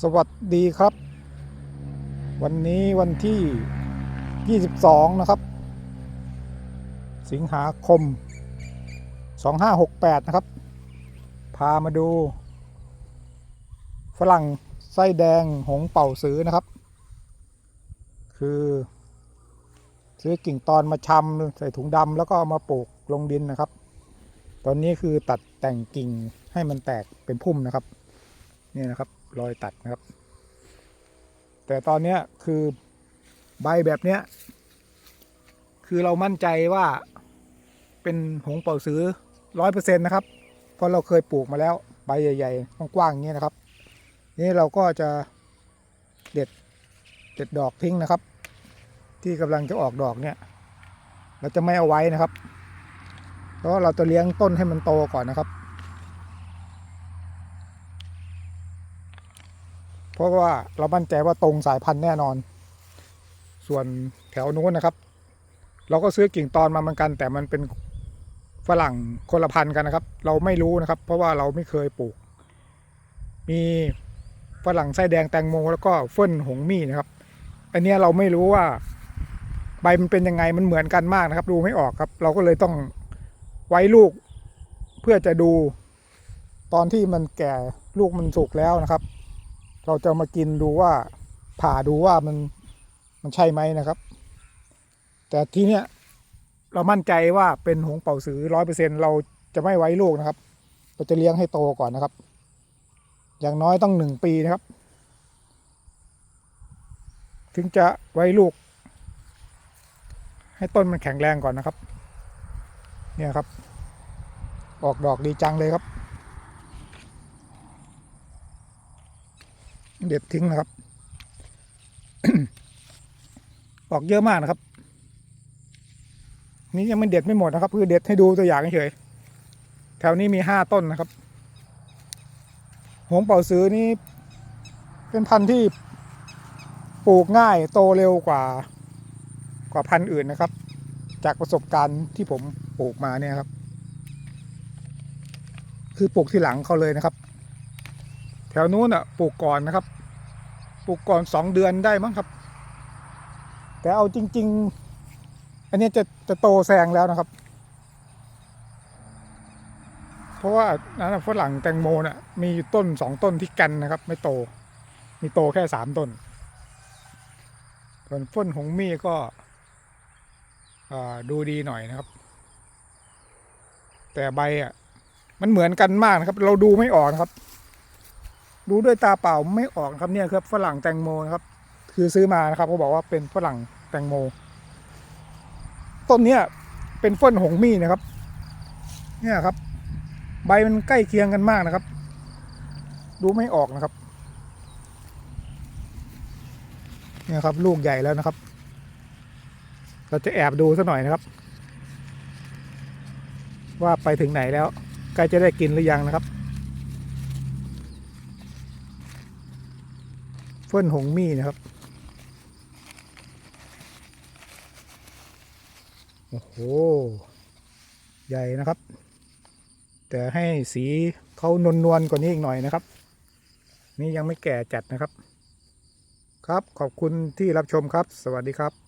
สวัสดีครับ วันนี้วันที่ 22 นะครับ สิงหาคม 2568 นะครับ พามาดู ฝรั่งไส้แดงหงเป่าซื้อนะครับ คือ ซื้อกิ่งตอนมาชำใส่ถุงดำแล้วก็เอามาปลูกลงดินนะครับ ตอนนี้คือตัดแต่งกิ่งให้มันแตกเป็นพุ่มนะครับ นี่นะครับ รอยตัดนะครับ แต่ตอนเนี้คือใบแบบเนี้ย คือเรามั่นใจว่าเป็นหงเป่าซื้อร้อยเปอร์เซ็นต์นะครับ เพราะเราเคยปลูกมาแล้วใบใหญ่ๆกว้างๆอย่างนี้นะครับ นี่เราก็จะเด็ดเด็ดดอกทิ้งนะครับ ที่กำลังจะออกดอกเนี่ย เราจะไม่เอาไว้นะครับ เพราะเราจะเลี้ยงต้นให้มันโตก่อนนะครับ เพราะว่าเรามั่นใจว่าตรงสายพันธุ์แน่นอน ส่วนแถวนู้นนะครับ เราก็ซื้อกิ่งตอนมาเหมือนกัน แต่มันเป็นฝรั่งคนละพันธุ์กันนะครับ เราไม่รู้นะครับ เพราะว่าเราไม่เคยปลูก มีฝรั่งไส้แดงแตงโม แล้วก็เฟิ่นหงมี่นะครับ อันนี้เราไม่รู้ว่าใบมันเป็นยังไงมันเหมือนกันมากนะครับ ดูไม่ออกครับ เราก็เลยต้องไว้ลูกเพื่อจะดูตอนที่มันแก่ลูกมันสุกแล้วนะครับ เราจะมากินดูว่าผ่าดูว่ามันมันใช่ไหมนะครับ แต่ทีเนี้ยเรามั่นใจว่าเป็นหงเป่าสือร้อยเปอร์เซ็นเราจะไม่ไว้ลูกนะครับ เราจะเลี้ยงให้โตก่อนนะครับ อย่างน้อยต้องหนึ่งปีนะครับ ถึงจะไว้ลูก ให้ต้นมันแข็งแรงก่อนนะครับ เนี่ยครับ ออกดอกดีจังเลยครับ เด็ดทิ้งนะครับ ออกเยอะมากนะครับ นี่ยังไม่เด็ดไม่หมดนะครับ คือเด็ดให้ดูตัวอย่างเฉยๆแถวนี้มีห้าต้นนะครับ หงเป่าซื้อนี่เป็นพันธุ์ที่ปลูกง่ายโตเร็วกว่ากว่าพันธุ์อื่นนะครับ จากประสบการณ์ที่ผมปลูกมาเนี่ยครับ คือปลูกที่หลังเขาเลยนะครับ แถวนู้นอะปลูกก่อนนะครับปลูกก่อนสองเดือนได้มั้งครับ แต่เอาจริง ๆ อันนี้จะจะโตแซงแล้วนะครับ เพราะว่านั้นฝรั่งแตงโมน่ะมีต้นสองต้นที่กันนะครับ ไม่โต มีโตแค่สามต้น ส่วนฟ้นหงมี่ก็ดูดีหน่อยนะครับ แต่ใบอะมันเหมือนกันมากนะครับ เราดูไม่ออกนะครับ ดูด้วยตาเปล่าไม่ออกนะครับเนี่ยครับฝรั่งแตงโมนะครับ คือซื้อมานะครับเขาบอกว่าเป็นฝรั่งแตงโม ต้นเนี้ยเป็นเฟิ่นหงมี่นะครับ เนี่ยครับ ใบมันใกล้เคียงกันมากนะครับ ดูไม่ออกนะครับ เนี่ยครับลูกใหญ่แล้วนะครับ เราจะแอบดูสักหน่อยนะครับ ว่าไปถึงไหนแล้วใกล้จะได้กินหรือยังนะครับ เฟิ่นหงมี่นะครับ โอ้โห ใหญ่นะครับ แต่ให้สีเขานวลนวลๆกว่านี้อีกหน่อยนะครับ นี่ยังไม่แก่จัดนะครับ ครับขอบคุณที่รับชมครับ สวัสดีครับ